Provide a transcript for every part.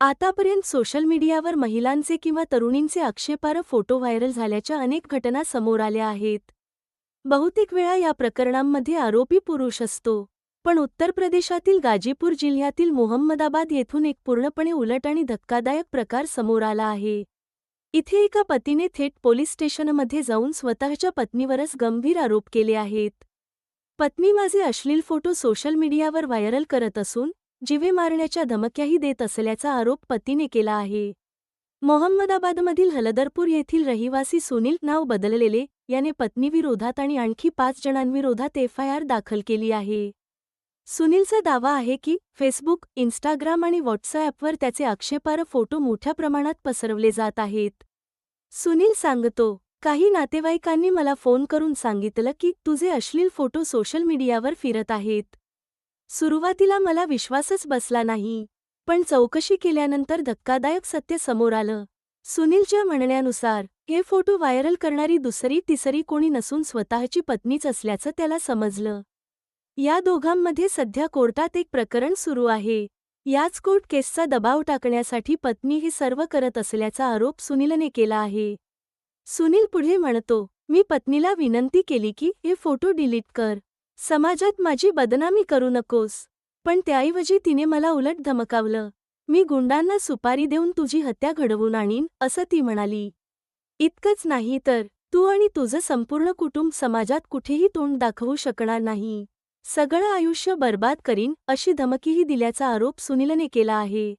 आतापर्यंत सोशल मीडियावर महिलांचे किंवा तरुणींचे आक्षेपार्ह फोटो व्हायरल झाल्याच्या अनेक घटना समोर आल्या आहेत. बहुतेक वेळा या प्रकरणांमध्ये आरोपी पुरुष असतो पण उत्तर प्रदेशातील गाजीपूर जिल्ह्यातील मोहम्मदाबाद येथून एक पूर्णपणे उलट आणि धक्कादायक प्रकार समोर आला आहे. इथे एका पतीने थेट पोलीस स्टेशनमध्ये जाऊन स्वतःच्या पत्नीवरच गंभीर आरोप केले आहेत. पत्नी माझे अश्लील फोटो सोशल मीडियावर व्हायरल करत असून जीवे मारण्याच्या धमक्याही देत असल्याचा आरोप पतीने केला आहे. मोहम्मदाबादमधील हलदरपूर येथील रहिवासी सुनील नाव बदललेले याने पत्नीविरोधात आणि आणखी पाच जणांविरोधात एफआयआर दाखल केली आहे. सुनीलचा दावा आहे की फेसबुक इन्स्टाग्राम आणि व्हॉट्सअॅपवर त्याचे आक्षेपार्ह फोटो मोठ्या प्रमाणात पसरवले जात आहेत. सुनील सांगतो काही नातेवाईकांनी मला फोन करून सांगितलं की तुझे अश्लील फोटो सोशल मीडियावर फिरत आहेत. सुरुवातीला मला विश्वासच बसला नाही पण चौकशी केल्यानंतर धक्कादायक सत्य समोर आलं. सुनीलच्या म्हणण्यानुसार हे फोटो व्हायरल करणारी दुसरी तिसरी कोणी नसून स्वतःची पत्नीच असल्याचं त्याला समजलं. या दोघांमध्ये सध्या कोर्टात एक प्रकरण सुरू आहे. याच कोर्ट केसचा दबाव टाकण्यासाठी पत्नी हे सर्व करत असल्याचा आरोप सुनीलने केला आहे. सुनील पुढे म्हणतो मी पत्नीला विनंती केली की हे फोटो डिलीट कर. समाजात माझी बदनामी करू नकोस. पण त्याऐवजी तिने मला उलट धमकावलं. मी गुंडांना सुपारी देऊन तुझी हत्या घडवून आणीन असं ती म्हणाली. इतकंच नाही तर तू आणि तुझं संपूर्ण कुटुंब समाजात कुठेही तोंड दाखवू शकणार नाही. सगळं आयुष्य बर्बाद करीन अशी धमकीही दिल्याचा आरोप सुनीलने केला आहे.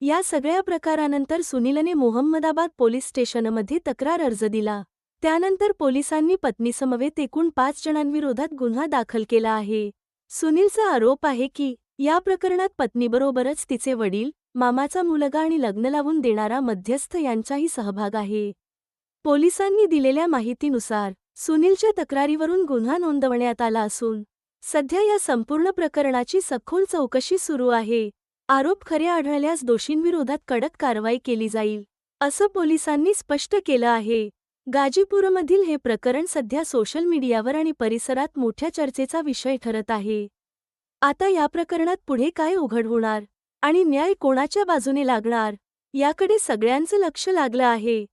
या सगळ्या प्रकारानंतर सुनीलने मोहम्मदाबाद पोलीस स्टेशनमध्ये तक्रार अर्ज दिला. त्यानंतर पोलिसांनी पत्नीसमवेत एकूण पाच जणांविरोधात गुन्हा दाखल केला आहे. सुनीलचा आरोप आहे की या प्रकरणात पत्नीबरोबरच तिचे वडील मामाचा मुलगा आणि लग्न लावून देणारा मध्यस्थ यांचाही सहभाग आहे. पोलिसांनी दिलेल्या माहितीनुसार सुनीलच्या तक्रारीवरून गुन्हा नोंदवण्यात आला असून सध्या या संपूर्ण प्रकरणाची सखोल चौकशी सुरू आहे. आरोप खरे आढळल्यास दोषींविरोधात कडक कारवाई केली जाईल असं पोलिसांनी स्पष्ट केलं आहे. गाजीपूरमधील हे प्रकरण सध्या सोशल मीडियावर आणि परिसरात मोठ्या चर्चेचा विषय ठरत आहे. आता या प्रकरणात पुढे काय उघड होणार आणि न्याय कोणाच्या बाजूने लागणार याकडे सगळ्यांचं लक्ष लागलं आहे.